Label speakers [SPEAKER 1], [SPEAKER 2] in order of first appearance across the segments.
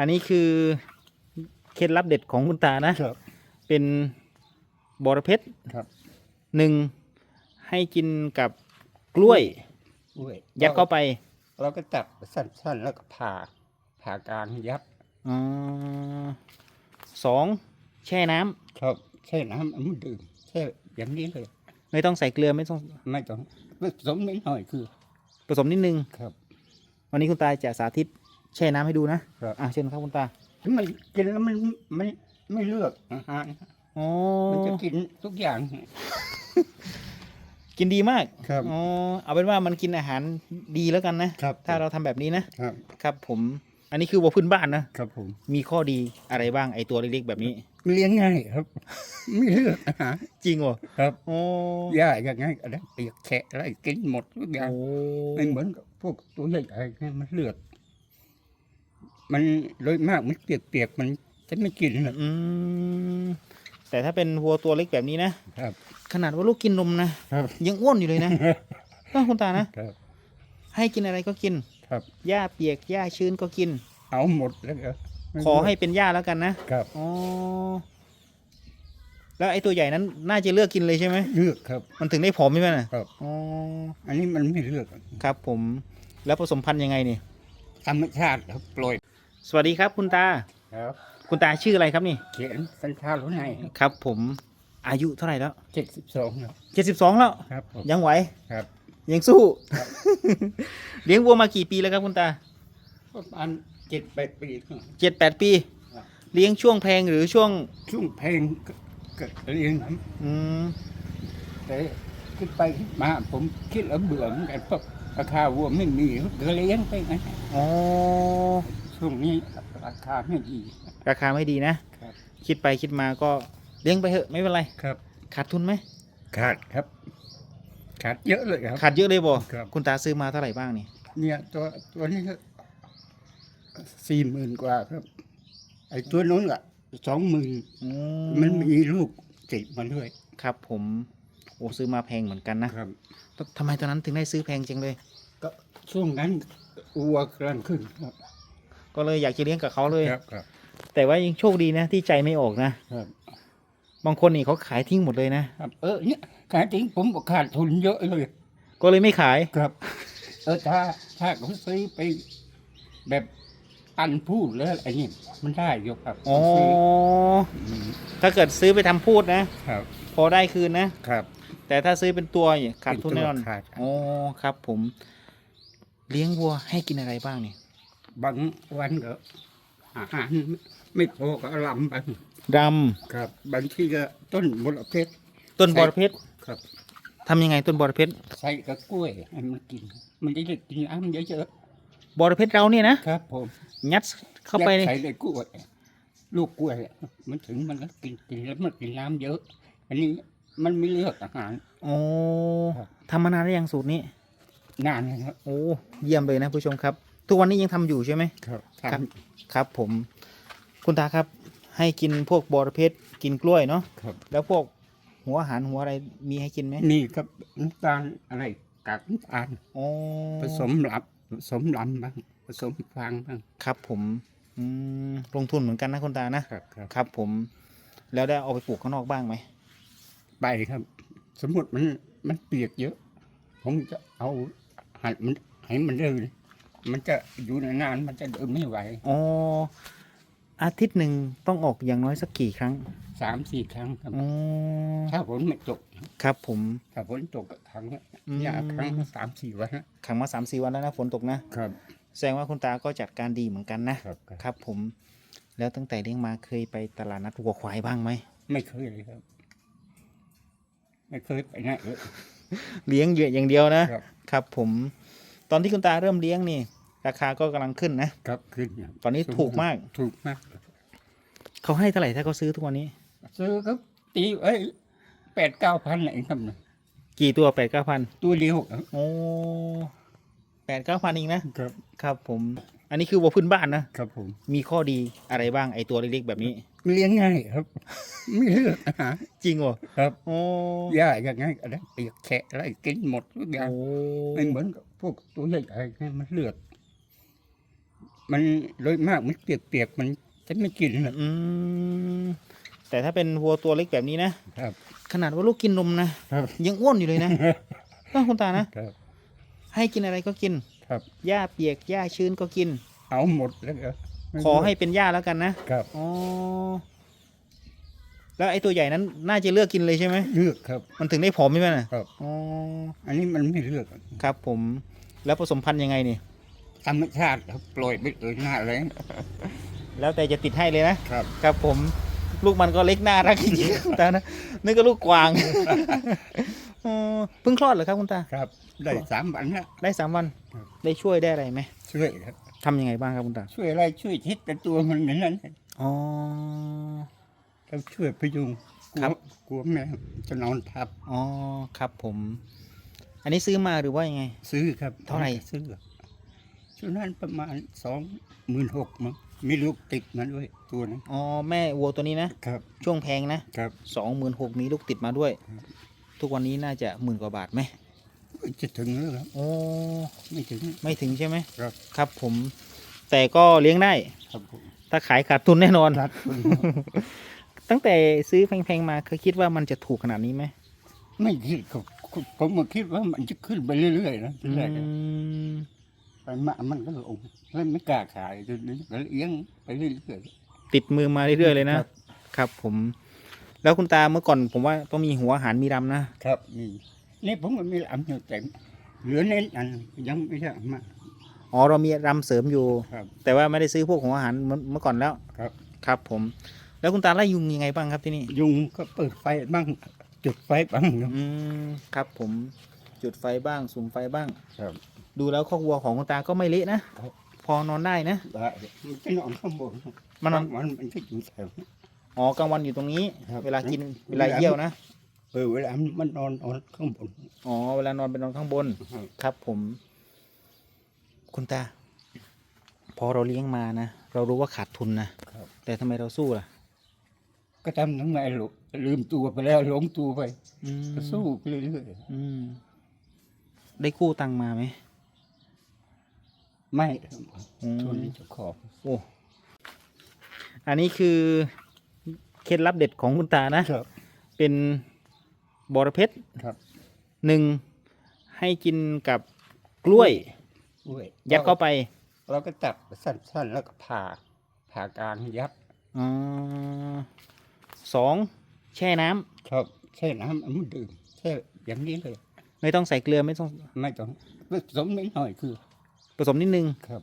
[SPEAKER 1] อันนี้คือเคล็ดลับเด็ดของคุณตานะ
[SPEAKER 2] ครับ
[SPEAKER 1] เป็นบอระเพ็ด
[SPEAKER 2] ครับ
[SPEAKER 1] หนึ่งให้กินกับกล้วย
[SPEAKER 2] อุ้ย
[SPEAKER 1] ยัดเข้าไป
[SPEAKER 2] เราก็ตัดสั้นๆ แล้วก็ผ่าผ่ากลางยัด
[SPEAKER 1] ออสองแช่น้ำ
[SPEAKER 2] ครับแช่น้ำเอามันดื่มแช่อย่างนี้เลย
[SPEAKER 1] ไม่ต้องใส่เกลือไม่ต้อง
[SPEAKER 2] ไม่ต้องผสมนิดหน่อยคือ
[SPEAKER 1] ผสมนิดนึง
[SPEAKER 2] ครับ
[SPEAKER 1] วันนี้คุณตาจะสาธิต แช่น้ำให้ดูนะครับ อะเชิญครับคุณตา
[SPEAKER 2] มันกินแล้วมันไม่ไม่เลือกอาหาร
[SPEAKER 1] อ๋อ
[SPEAKER 2] มันจะกินทุกอย่าง
[SPEAKER 1] กินดีมาก
[SPEAKER 2] ครับ
[SPEAKER 1] อ๋อเอาเป็นว่ามันกินอาหารดีแล้วกันนะ
[SPEAKER 2] ครับ
[SPEAKER 1] ถ้าเราทำแบบนี้นะ
[SPEAKER 2] ครับ
[SPEAKER 1] ครับ ผม อันนี้คือวัวพื้นบ้านนะ
[SPEAKER 2] ครับผม
[SPEAKER 1] มีข้อดีอะไรบ้างไอตัวเล็กๆแบบนี้
[SPEAKER 2] เลี้ยงง่ายครับ ไม่เลือกอาหาร
[SPEAKER 1] จริงเหรอ
[SPEAKER 2] ครับ
[SPEAKER 1] โอ้
[SPEAKER 2] หญ้าอย่างไงก็ได้เปียกแฉะอะไรกินหมดทุกอย่าง
[SPEAKER 1] โอ้
[SPEAKER 2] ไม่เหมือนกับพวกตัวใหญ่ๆเนี่ยมันเลือด มันโดยมากมันเปียกๆมันจะไม่กินหรอก
[SPEAKER 1] อืมแต่ถ้าเป็นวัวตัวเล็กแบบนี้นะครับ ขนาดว่าลูกกินนมนะครับ ยังอ้วนอยู่เลยนะต้องคุณตานะ
[SPEAKER 2] ครับ
[SPEAKER 1] ให้กินอะไรก็กิน
[SPEAKER 2] ครับ
[SPEAKER 1] หญ้าเปียกหญ้าชื้นก็กิน
[SPEAKER 2] เอาหมดแล้วก็
[SPEAKER 1] ขอให้เป็นหญ้าแล้วกันนะครับ อ๋อแล้วไอ้ตัวใหญ่นั้นน่าจะเลือกกินเลยใช่ไหม
[SPEAKER 2] เลือกครับ
[SPEAKER 1] มันถึงได้ผอมใช่ไหมน่ะ
[SPEAKER 2] ครับ
[SPEAKER 1] อ๋อ
[SPEAKER 2] อันนี้มันไม่เลือก
[SPEAKER 1] ครับผม แล้วผสมพันธุ์ยังไงนี่
[SPEAKER 2] ธรรมชาติครับปล่อย
[SPEAKER 1] สวัสดีครับคุณตา
[SPEAKER 2] ครับ
[SPEAKER 1] คุณตาชื่ออะไรครับนี่
[SPEAKER 2] เขียนสัญชาติรู้ไง
[SPEAKER 1] ครับ ผมอายุเท่าไหร่แล้ว
[SPEAKER 2] เจ็ดสิบสองครับ
[SPEAKER 1] เจ็ดสิบสองแล้ว
[SPEAKER 2] ครับผม
[SPEAKER 1] ยังไหว
[SPEAKER 2] ครับ
[SPEAKER 1] ยังสู้
[SPEAKER 2] ครับ
[SPEAKER 1] เลี้ยงวัวมากี่ปีแล้วครับคุณตา
[SPEAKER 2] ประมาณเจ็ดแปดปีครับ
[SPEAKER 1] เจ็ดแปดปี
[SPEAKER 2] ครับ
[SPEAKER 1] เลี้ยงช่วงแพงหรือช่วง
[SPEAKER 2] ช่วงเพลงก็ก็เรียนครับ
[SPEAKER 1] อืม
[SPEAKER 2] แต่ขึ้นไปขึ้นมาผมคิดแล้วเบื่อเหมือนกันเพราะราคาวัวไม่มีก็เลี้ยงไปไง
[SPEAKER 1] อ๋อ
[SPEAKER 2] ช่วงนี้ราคาไม่ดี
[SPEAKER 1] ราคาไม่ดีนะ
[SPEAKER 2] ครับ
[SPEAKER 1] คิดไปคิดมาก็เลี้ยงไปเถอะไม่เป็นไร
[SPEAKER 2] ครับ
[SPEAKER 1] ขาดทุนไหม
[SPEAKER 2] ขาดครับ ขาดเยอะเลยครับ
[SPEAKER 1] ขาดเยอะเลยบ่
[SPEAKER 2] ครับ
[SPEAKER 1] คุณตาซื้อมาเท่าไหร่บ้างนี่
[SPEAKER 2] เนี่ยตัวตัวนี้ก็สี่หมื่นกว่าครับ ไอ้ตัวนู้นอะสองหมื่น
[SPEAKER 1] อื
[SPEAKER 2] มันมีลูกติดมาด้วย
[SPEAKER 1] ครับผม โอ้ซื้อมาแพงเหมือนกันนะครับ ทำไมตอนนั้นถึงได้ซื้อแพงจังเลย
[SPEAKER 2] ก็ช่วงนั้นวัวกำลังขึ้นครับ
[SPEAKER 1] ก็เลยอยากจะเลี้ยงกับเขาเลย
[SPEAKER 2] ครับครับ
[SPEAKER 1] แต่ว่ายังโชคดีนะที่ใจไม่ออกนะ
[SPEAKER 2] ครับ
[SPEAKER 1] บางคนนี่เขาขายทิ้งหมดเลยนะ
[SPEAKER 2] ครับ เออเนี่ยขายจริงผมก็ขาดทุนเยอะเลย
[SPEAKER 1] ก็เลยไม่ขาย
[SPEAKER 2] ครับ เออถ้าถ้าเขาซื้อไปแบบอันพูดแล้วอะไรนี่มันได้อยู่ครับ
[SPEAKER 1] อ๋อ
[SPEAKER 2] ซื้ม
[SPEAKER 1] ถ้าเกิดซื้อไปทำพูดนะ
[SPEAKER 2] ครับ
[SPEAKER 1] พอได้คืนนะ
[SPEAKER 2] ครับ
[SPEAKER 1] แต่ถ้าซื้อเป็นตัวเนี่ยขาดทุนแน่นอน
[SPEAKER 2] เป็ตัวขาด
[SPEAKER 1] อ๋อครับผม เลี้ยงวัวให้กินอะไรบ้างนี่
[SPEAKER 2] บางวันก็อาหารไม่พอก็ลำบาง
[SPEAKER 1] ด
[SPEAKER 2] ครับ บางทีก็ต้นมลเพชรำ
[SPEAKER 1] ต้นบอระเพ็ด
[SPEAKER 2] ครับ
[SPEAKER 1] ทำยังไงต้นบอระเพ็ด
[SPEAKER 2] ใส่กับกล้วยให้มันกิน มันจะได้กินน้ำเยอะ
[SPEAKER 1] บอระเพ็ดเราเนี่ยนะ
[SPEAKER 2] ๆครับผม
[SPEAKER 1] ยัดเข้าไป
[SPEAKER 2] ยัดใส่ในกล้วยลูกกล้วยอะมันถึงมันก็กินกินแล้วมันกินน้ำเยอะ อันนี้มันไม่เลือกอาหาร
[SPEAKER 1] โอ้
[SPEAKER 2] ครับ
[SPEAKER 1] ทำมานานแล้วยังสูตรนี้
[SPEAKER 2] นานนะครับ
[SPEAKER 1] โอ้ เยี่ยมเลยนะผู้ชมครับ ทุกวันนี้ยังทำอยู่ใช่ไหม
[SPEAKER 2] ครับ
[SPEAKER 1] ครับครับผม คุณตาครับ ให้กินพวกบอระเพ็ดกินกล้วยเนาะ
[SPEAKER 2] ครับ
[SPEAKER 1] แล้วพวกหัวอาหารหัวอะไรมีให้กินไหม
[SPEAKER 2] นี่ครับน้ำตาลอะไรกากน้ำตาล
[SPEAKER 1] โอ้
[SPEAKER 2] ผสมหลับผสมลำบ้างผสมฟางบ้าง
[SPEAKER 1] ครับผมอืมลงทุนเหมือนกันนะคุณตานะ
[SPEAKER 2] ครับครับ
[SPEAKER 1] ครับผม แล้วได้เอาไปปลูกข้างนอกบ้างไหม
[SPEAKER 2] ไปครับ สมมติมันมันเปียกเยอะ ผมจะเอาหัดมันให้มันเดิน มันจะอยู่นานๆมันจะเดินไม่ไหว
[SPEAKER 1] อ๋ออาทิตย์หนึ่งต้องออกอย่างน้อยสักกี่ครั้ง
[SPEAKER 2] สามสี่ครั้งครับ
[SPEAKER 1] อ๋อ
[SPEAKER 2] ถ้าฝนไม่ตก
[SPEAKER 1] ครับผม
[SPEAKER 2] ถ้าฝนตกก็ครั้งละ
[SPEAKER 1] อืม
[SPEAKER 2] ยาครั้งละสามสี่วันนะ
[SPEAKER 1] ขังมาสามสี่วันแล้วนะฝนตกนะ
[SPEAKER 2] ครับ
[SPEAKER 1] แสดงว่าคุณตาก็จัดการดีเหมือนกันนะ
[SPEAKER 2] ครับ
[SPEAKER 1] ครับผม แล้วตั้งแต่เลี้ยงมาเคยไปตลาดนัดวัวควายบ้างไหม
[SPEAKER 2] ไม่เคยเลยครับ ไม่เคยไปไหนเลย
[SPEAKER 1] เลี้ยงเยอะอย่างเดียวนะ ครับ ครับผม ตอนที่คุณตาเริ่มเลี้ยงนี่ ราคาก็กำลังขึ้นนะ
[SPEAKER 2] ครับขึ้นครับ
[SPEAKER 1] ตอนนี้ถูกมาก
[SPEAKER 2] ถูกมาก
[SPEAKER 1] เขาให้เท่าไหร่ถ้าเขาซื้อทุกวันนี้
[SPEAKER 2] ซื้อครับ ตีเอ้ยแปดเก้าพันเองครับนะ
[SPEAKER 1] กี่ตัวแปดเก้าพัน
[SPEAKER 2] ตัวเดียวครับ
[SPEAKER 1] โอ้แปดเก้าพันเองนะครับ ครับผม อันนี้คือวัวพื้นบ้านนะ
[SPEAKER 2] ครับผม
[SPEAKER 1] มีข้อดีอะไรบ้างไอตัวเล็กๆแบบนี้
[SPEAKER 2] เลี้ยงง่ายครับ ไม่เลือกอาหาร
[SPEAKER 1] จริงเหรอ
[SPEAKER 2] ครับ
[SPEAKER 1] โอ้
[SPEAKER 2] หญ้าอย่างไงก็ได้เปียกแฉะอะไรกินหมดทุกอย่าง
[SPEAKER 1] โอ้
[SPEAKER 2] ไม่เหมือนกับพวกตัวใหญ่ๆเนี่ยมันเลือด มันโดยมากมันเปียกๆมันจะไม่กินหรอก
[SPEAKER 1] อืมแต่ถ้าเป็นวัวตัวเล็กแบบนี้นะ ครับ ขนาดว่าลูกกินนมนะ ครับ ยังอ้วนอยู่เลยนะ ต้องคุณตานะ ครับ ให้กินอะไรก็กิน
[SPEAKER 2] ครับ
[SPEAKER 1] หญ้าเปียกหญ้าชื้นก็กิน
[SPEAKER 2] เอาหมดแล้วก็
[SPEAKER 1] ขอให้เป็นหญ้าแล้วกันนะครับ อ๋อแล้วไอ้ตัวใหญ่นั้นน่าจะเลือกกินเลยใช่ไหม
[SPEAKER 2] เลือกครับ
[SPEAKER 1] มันถึงได้ผอมใช่ไหมน่ะ
[SPEAKER 2] ครับ
[SPEAKER 1] อ๋อ
[SPEAKER 2] อันนี้มันไม่เลือก
[SPEAKER 1] ครับผม แล้วผสมพันธุ์ยังไงนี่
[SPEAKER 2] ธรรมชาติครับปล่อยไปเลยหน้าแรง
[SPEAKER 1] แล้วแต่จะติดให้เลยนะ ครับ ครับผมลูกมันก็เล็กน่ารักจริงๆคุณตานะนึกก็ลูกกวางอ๋อเพิ่งคลอดเหรอครับคุณตา
[SPEAKER 2] ครับ ได้สามวันแล้ว
[SPEAKER 1] ได้สามวัน
[SPEAKER 2] ครับ
[SPEAKER 1] ได้ช่วยได้อะไรไหม
[SPEAKER 2] ช่วยครับ
[SPEAKER 1] ทำยังไงบ้างครับคุณตา
[SPEAKER 2] ช่วยอะไรช่วยทิศแต่ตัวมันเหมือนนั้น
[SPEAKER 1] อ๋อ
[SPEAKER 2] เราช่วยพยุงกลั
[SPEAKER 1] ครั
[SPEAKER 2] ว
[SPEAKER 1] บ
[SPEAKER 2] กลัวแม่จะนอนทับ
[SPEAKER 1] อ๋อ ครับผม อันนี้ซื้อมาหรือว่ายังไง
[SPEAKER 2] ซื้อครับ
[SPEAKER 1] เท่าไหร่
[SPEAKER 2] ซื้อ ช่วงนั้นประมาณสองหมื่นหกมั้งมีลูกติดมาด้วยตัวนั้น
[SPEAKER 1] อ๋อแม่วัวตัวนี้นะ
[SPEAKER 2] ครับ
[SPEAKER 1] ช่วงแพงนะ
[SPEAKER 2] ครับ
[SPEAKER 1] สองหมื่นหกมีลูกติดมาด้วย ทุกวันนี้น่าจะหมื่นกว่าบาทไหม
[SPEAKER 2] จะถึงแล้วครับ
[SPEAKER 1] โอ้
[SPEAKER 2] ไม่ถึง
[SPEAKER 1] ไม่ถึงใช่ไหม
[SPEAKER 2] ครับ
[SPEAKER 1] ครับผม แต่ก็เลี้ยงได้
[SPEAKER 2] ครับผม
[SPEAKER 1] ถ้าขายขาดทุนแน่นอน
[SPEAKER 2] ครับ
[SPEAKER 1] ตั้งแต่ซื้อแพงๆมาเคยคิดว่ามันจะถูกขนาดนี้ไหม
[SPEAKER 2] ไม่คิดครับผมมาคิดว่ามันจะขึ้นไปเรื่อยๆนะทีแรก
[SPEAKER 1] อื
[SPEAKER 2] อะ
[SPEAKER 1] ม
[SPEAKER 2] ไปมามันก็ลงแล้วไม่กล้าขายจนนี้ก็เลี้ยงไปเรื่อย
[SPEAKER 1] ติดมือมาเรื่อยๆเลยนะ
[SPEAKER 2] ครับ
[SPEAKER 1] ครับ ผม แล้วคุณตาเมื่อก่อนผมว่าต้องมีหัวอาหารมีรำนะ
[SPEAKER 2] ๆครับนี่นี่ผมก็มีอันอยู่แต่เหลือเน้นอันยังไม่ได้เอามา
[SPEAKER 1] อ๋อเรามีรำเสริมอยู่
[SPEAKER 2] ครับ
[SPEAKER 1] แต่ว่าไม่ได้ซื้อพวกของอาหารเหมือนเมื่อก่อนแล้ว
[SPEAKER 2] ครับ
[SPEAKER 1] ครับ ผม แล้วคุณตาไล่ยุงยังไงบ้างครับที่นี่
[SPEAKER 2] ยุงก็เปิดไฟบ้าง จุดไฟบ้างครับ
[SPEAKER 1] อืมครับผมจุดไฟบ้างสุมไฟบ้าง
[SPEAKER 2] ครับ
[SPEAKER 1] ดูแล้วคอกวัวของคุณตาก็ไม่เละนะครับพอนอนได้นะ
[SPEAKER 2] ได้มันจะนอนข้างบน
[SPEAKER 1] มันนอน
[SPEAKER 2] มันมันจะอยู่แถวนี้
[SPEAKER 1] อ๋อกลางวันอยู่ตรงนี้
[SPEAKER 2] ครับ
[SPEAKER 1] เวลากินเวลาเยี่ยวนะ
[SPEAKER 2] เออเวลามันนอนนอนข้างบน
[SPEAKER 1] อ๋อ เวลานอนเป็นนอนข้างบน
[SPEAKER 2] ครับ
[SPEAKER 1] ครับผม คุณตา พอเราเลี้ยงมานะ เรารู้ว่าขาดทุนนะ ครับ แต่ทำไมเราสู้ล่ะ
[SPEAKER 2] ก็ทำทั้งไงลูกลืมตัวไปแล้วหลงตัวไป
[SPEAKER 1] อืม
[SPEAKER 2] ก็สู้ไปเรื่อย
[SPEAKER 1] อืม ได้กู้ตังค์มาไหม
[SPEAKER 2] ๆ ไม่
[SPEAKER 1] อืม
[SPEAKER 2] ชวนเจ้าของ
[SPEAKER 1] โอ้อันนี้คือ เคล็ดลับเด็ดของคุณตานะ
[SPEAKER 2] ครับ
[SPEAKER 1] เป็นบอระเพ็ด
[SPEAKER 2] ครับ
[SPEAKER 1] หนึ่งให้กินกับกล้วย
[SPEAKER 2] อุ้ย
[SPEAKER 1] ยัดเข้าไป
[SPEAKER 2] เราก็ตัดสั้นๆ แล้วก็ผ่าผ่ากลางยัด
[SPEAKER 1] ออสองแช่น้ำ
[SPEAKER 2] ครับแช่น้ำมันดื่มแช่อย่างนี้เลย
[SPEAKER 1] ไม่ต้องใส่เกลือไม่ต้อง
[SPEAKER 2] ไม่ต้องผสมนิดหน่อยคือ
[SPEAKER 1] ผสมนิดนึง
[SPEAKER 2] ครับ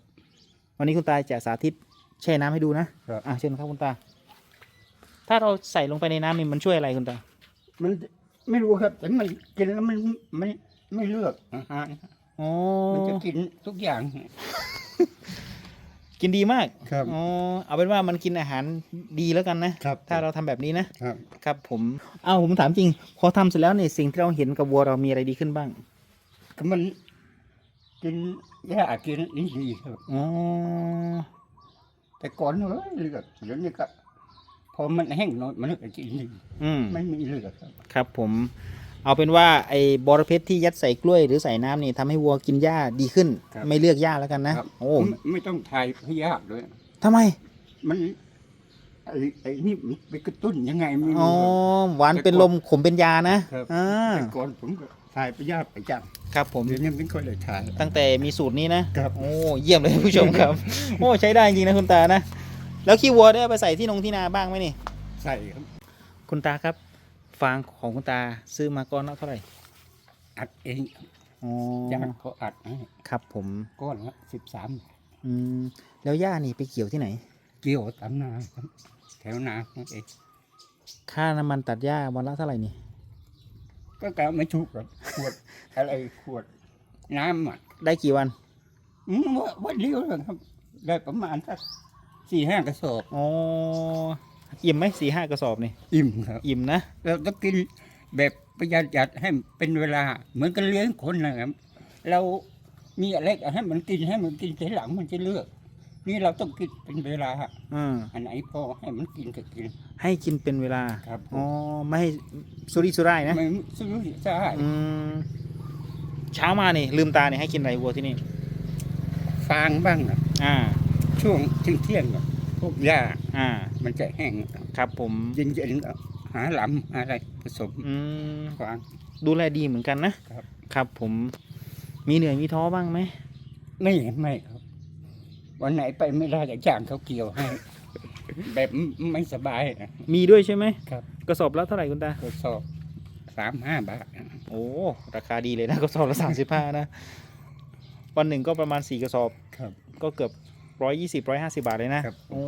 [SPEAKER 1] วันนี้คุณตาจะสาธิตแช่น้ำให้ดูนะครับ อะเชิญครับคุณตา ถ้าเราใส่ลงไปในน้ำนี่มันช่วยอะไรคุณตา
[SPEAKER 2] มันไม่รู้ครับ แต่มันกินแล้วมันมันไม่เลือกอาหาร
[SPEAKER 1] อ๋อ
[SPEAKER 2] มันจะกินทุกอย่าง
[SPEAKER 1] กินดีมาก
[SPEAKER 2] ครับ
[SPEAKER 1] อ๋อ เอาเป็นว่ามันกินอาหารดีแล้วกันนะ
[SPEAKER 2] ครับ
[SPEAKER 1] ถ้าเราทำแบบนี้นะ
[SPEAKER 2] ครับ
[SPEAKER 1] ครับผม เอาผมถามจริง พอทำเสร็จแล้วเนี่ยสิ่งที่เราเห็นกับวัวเรามีอะไรดีขึ้นบ้าง
[SPEAKER 2] ก็มันกิน หญ้ากินนี่ดีครับ
[SPEAKER 1] อ๋อ
[SPEAKER 2] แต่ก่อนเฮ้ยเลือดเดี๋ยวนี้ก็พอมันแห้งหน่อยมันก็กินดี
[SPEAKER 1] อืม
[SPEAKER 2] ไม่มีเลือดครับ
[SPEAKER 1] ครับผม เอาเป็นว่าไอ้บอระเพ็ดที่ยัดใส่กล้วยหรือใส่น้ำนี่ทำให้วัวกินหญ้าดีขึ้นไม่เลือกหญ้าแล้วกันนะ
[SPEAKER 2] ครับ
[SPEAKER 1] โอ้
[SPEAKER 2] ไม่ไม่ต้องทายพยาธิด้วย
[SPEAKER 1] ทำไม
[SPEAKER 2] มันไอ้ไอ้นี่มันไปกระตุ้นยังไงไม่
[SPEAKER 1] อ๋อ
[SPEAKER 2] รู้ครับ
[SPEAKER 1] หวานเป็นลมขมเป็นยานะครับ อ่า
[SPEAKER 2] แต่ก่อนผมก็ ทายพยาธิประจ
[SPEAKER 1] ครับผมำ
[SPEAKER 2] เดี๋ยวนี้ไม่ค่อยได้ทาย
[SPEAKER 1] ตั้งแต่มีสูตรนี้นะครับ โอ้เยี่ยมเลยท่านผู้ชมครับ โอ้ใช้ได้จริงนะคุณตานะ แล้วขี้วัวได้เอาไปใส่ที่นงที่นาบ้างไหมนี่
[SPEAKER 2] ใส่ครับ
[SPEAKER 1] คุณตาครับ ฟางของคุณตาซื้อมาก้อนละเท่าไหร่
[SPEAKER 2] อัดเอง
[SPEAKER 1] อ๋อ
[SPEAKER 2] ญาติเขาอัดให้
[SPEAKER 1] ครับผม
[SPEAKER 2] ก้อนละสิบสาม
[SPEAKER 1] อืมแล้วหญ้านี่ไปเกี่ยวที่ไหน
[SPEAKER 2] เกี่ยวตามนาครับแถวนานั่นเอง
[SPEAKER 1] ค่าน้ำมันตัดหญ้าวันละเท่าไหร่นี่
[SPEAKER 2] ก็กะไม่ถูกครับขวดอะไรขวดน้ำอะ
[SPEAKER 1] ได้กี่วัน
[SPEAKER 2] อืมว่าวันเดียวเลยครับ ได้ประมาณสักสี่ห้ากระสอบ
[SPEAKER 1] อ๋ออิ่มไหมสี่ห้ากระสอบนี่
[SPEAKER 2] อิ่มครับ
[SPEAKER 1] อิ่มนะ
[SPEAKER 2] เราต้องกินแบบประหยัดหยัดให้เป็นเวลา เหมือนกันเลี้ยงคนนะครับ เรามีอะไรให้มันกินให้มันกินทีหลังมันจะเลือก นี่เราต้องกินเป็นเวลา
[SPEAKER 1] อืม
[SPEAKER 2] อันไหนพอให้มันกินก็กิน
[SPEAKER 1] ให้กินเป็นเวลา
[SPEAKER 2] ครับ
[SPEAKER 1] อ๋อไม่ให้สุริสุร่ายนะ
[SPEAKER 2] ไม่ซื้อใช่
[SPEAKER 1] อืมเช้ามานี่ลืมตาเนี่ยให้กินอะไรวัวที่นี่
[SPEAKER 2] ฟางบ้างนะ
[SPEAKER 1] อ่า
[SPEAKER 2] ฟช่วงเที่ยงเที่ยงๆอะพวกหญ้า
[SPEAKER 1] อ่า
[SPEAKER 2] มันจะแห้ง
[SPEAKER 1] ครับผม
[SPEAKER 2] เย็นๆก็หาหลำหาอะไรผสม
[SPEAKER 1] อืม
[SPEAKER 2] ฟาง
[SPEAKER 1] ดูแลดีเหมือนกันนะครับ ครับผม มีเหนื่อยมีท้อบ้างไหม
[SPEAKER 2] ไม่ไม่ครับ วันไหนไปไม่ได้จะจ้างเขาเกี่ยวให้ แบบไม่สบายนะ
[SPEAKER 1] มีด้วยใช่ไหม
[SPEAKER 2] ครับ
[SPEAKER 1] กระสอบละเท่าไหร่คุณตา
[SPEAKER 2] ทดสอบสามห้าบาท
[SPEAKER 1] โอ้ราคาดีเลยนะ กระสอบละสามสิบห้านะ วันหนึ่งก็ประมาณสี่กระสอบ
[SPEAKER 2] ครับ
[SPEAKER 1] ก็เกือบร้อยยี่สิบร้อยห้าสิบาทเลยนะครับโอ้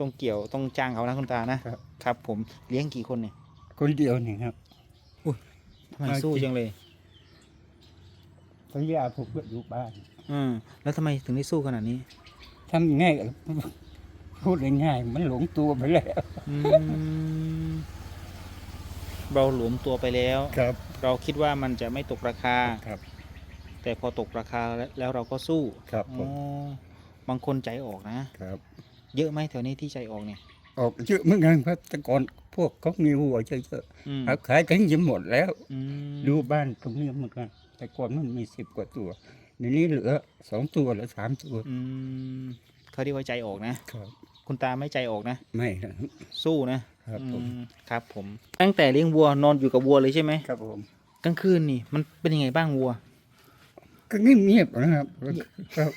[SPEAKER 1] ต้องเกี่ยวต้องจ้างเขานะคุณตานะครับ ครับผมเลี้ยงกี่คนเนี่ย
[SPEAKER 2] คนเดียวนี่ครับ
[SPEAKER 1] ทำไม
[SPEAKER 2] เอา
[SPEAKER 1] สู้
[SPEAKER 2] จริง
[SPEAKER 1] จังเลย
[SPEAKER 2] ภรรยาผมก็อยู่บ้าน
[SPEAKER 1] อืมแล้วทำไมถึงได้สู้ขนาดนี้
[SPEAKER 2] ทำง่ายกับพูดง่ายๆมันหลงตัวไปแล้ว
[SPEAKER 1] อืมเราหลวมตัวไปแล้ว
[SPEAKER 2] ครับ
[SPEAKER 1] เราคิดว่ามันจะไม่ตกราคา
[SPEAKER 2] ครับ
[SPEAKER 1] แต่พอตกราคาแล้วเราก็สู้
[SPEAKER 2] ครับผ
[SPEAKER 1] อ๋อ
[SPEAKER 2] ม
[SPEAKER 1] บางคนใจออกนะ
[SPEAKER 2] ครับ
[SPEAKER 1] เยอะไหมแถวนี้ที่ใจออกเนี่ย
[SPEAKER 2] ออกเยอะเหมือนกันครับแต่ก่อนพวกเขามีวัวเยอะ
[SPEAKER 1] อืม
[SPEAKER 2] ๆเอาขายกันยังหมดแล้ว
[SPEAKER 1] อืม
[SPEAKER 2] ดูบ้านตรงนี้เหมือนกันแต่ก่อนมันมีสิบกว่าตัว ในนี้เหลือสองตัวหรือสามตัว
[SPEAKER 1] อืมเขาเรียกว่าใจออกนะ
[SPEAKER 2] ครับ
[SPEAKER 1] คุณตาไม่ใจออกนะ
[SPEAKER 2] ไม่ครับ
[SPEAKER 1] สู้นะครับ
[SPEAKER 2] ผม
[SPEAKER 1] อืมครับผม ตั้งแต่เลี้ยงวัวนอนอยู่กับวัวเลยใช่ไหม
[SPEAKER 2] ครับผม
[SPEAKER 1] กลางคืนนี่มันเป็นยังไงบ้างวัว
[SPEAKER 2] ก็เงียบๆนะครับ ครับ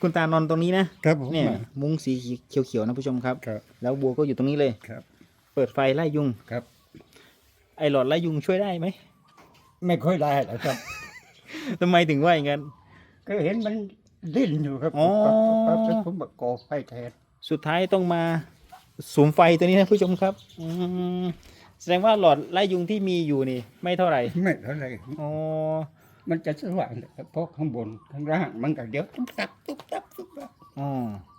[SPEAKER 1] คุณตานอนตรงนี้นะครับ
[SPEAKER 2] ผม
[SPEAKER 1] เนี่ยมุ้งสีเขียวๆนะผู้ชมครับ
[SPEAKER 2] ครับ
[SPEAKER 1] แล้ววัวก็อยู่ตรงนี้เลย
[SPEAKER 2] ครับ
[SPEAKER 1] เปิดไฟไล่ยุง
[SPEAKER 2] ครับ
[SPEAKER 1] ไอหลอดไล่ยุงช่วยได้ไหม
[SPEAKER 2] ไม่ค่อยได้หรอกครับ
[SPEAKER 1] ทำไมถึงว่าอย่างนั้น
[SPEAKER 2] ก็เห็นมันดิ้นอยู่ครับ
[SPEAKER 1] อ๋อ
[SPEAKER 2] ปั๊บๆแล้วผมบอกก่อไฟแทน
[SPEAKER 1] สุดท้ายต้องมาสูมไฟตัวนี้นะผู้ชมครับอืมแสดงว่าหลอดไล่ยุงที่มีอยู่นี่ ไม่เท่าไหร่
[SPEAKER 2] ไม่เท่าไหร
[SPEAKER 1] อ๋อ
[SPEAKER 2] มันจะสว่างแต่เพราะข้างบนข้างล่างมันก็เดี๋ยวตุ๊บตับตุ๊บตับตุ๊บตับ
[SPEAKER 1] อ๋อ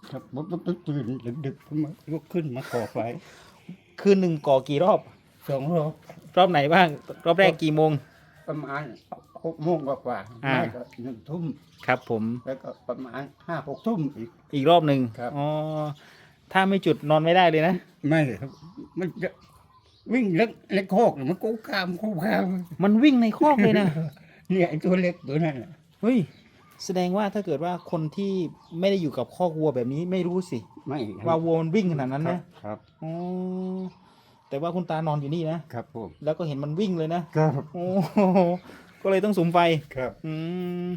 [SPEAKER 2] ครับผมต้องตื่นดึกๆผมมาลุกขึ้นมาก่อไฟ
[SPEAKER 1] คืนหนึ่งก่อกี่รอบ
[SPEAKER 2] สองรอบ
[SPEAKER 1] รอบไหนบ้าง รอบแรกกี่โมง
[SPEAKER 2] ประมาณห กโมงกว่าๆ
[SPEAKER 1] อ่า
[SPEAKER 2] ไม่ก็หนึ่งทุ่ม
[SPEAKER 1] ครับผม
[SPEAKER 2] แล้วก็ประมาณห้าหกทุ่มอีก
[SPEAKER 1] อีกรอบหนึ่ง
[SPEAKER 2] ครับ
[SPEAKER 1] อ๋อถ้าไม่จุดนอนไม่ได้เลยนะ
[SPEAKER 2] ไม่ครับมันจะวิ่งเล็กเล็กโคกมันกูคามกูคาม
[SPEAKER 1] มันวิ่งในคอกเลยนะ
[SPEAKER 2] เนี่ยไอ้ตัวเล็กตัวนั้นน่ะ
[SPEAKER 1] เฮ้ยแสดงว่าถ้าเกิดว่าคนที่ไม่ได้อยู่กับคอกวัวแบบนี้ไม่รู้สิ
[SPEAKER 2] ไม่ครับ
[SPEAKER 1] ว่าวัวมันวิ่งขนาดนั้น
[SPEAKER 2] ครั
[SPEAKER 1] นะ
[SPEAKER 2] บครับ
[SPEAKER 1] อ๋อแต่ว่าคุณตานอนอยู่นี่นะ
[SPEAKER 2] ครับผม
[SPEAKER 1] แล้วก็เห็นมันวิ่งเลยนะ
[SPEAKER 2] ครับ
[SPEAKER 1] โอ้โห ก็เลยต้องสุมไฟ
[SPEAKER 2] ครับ
[SPEAKER 1] อืม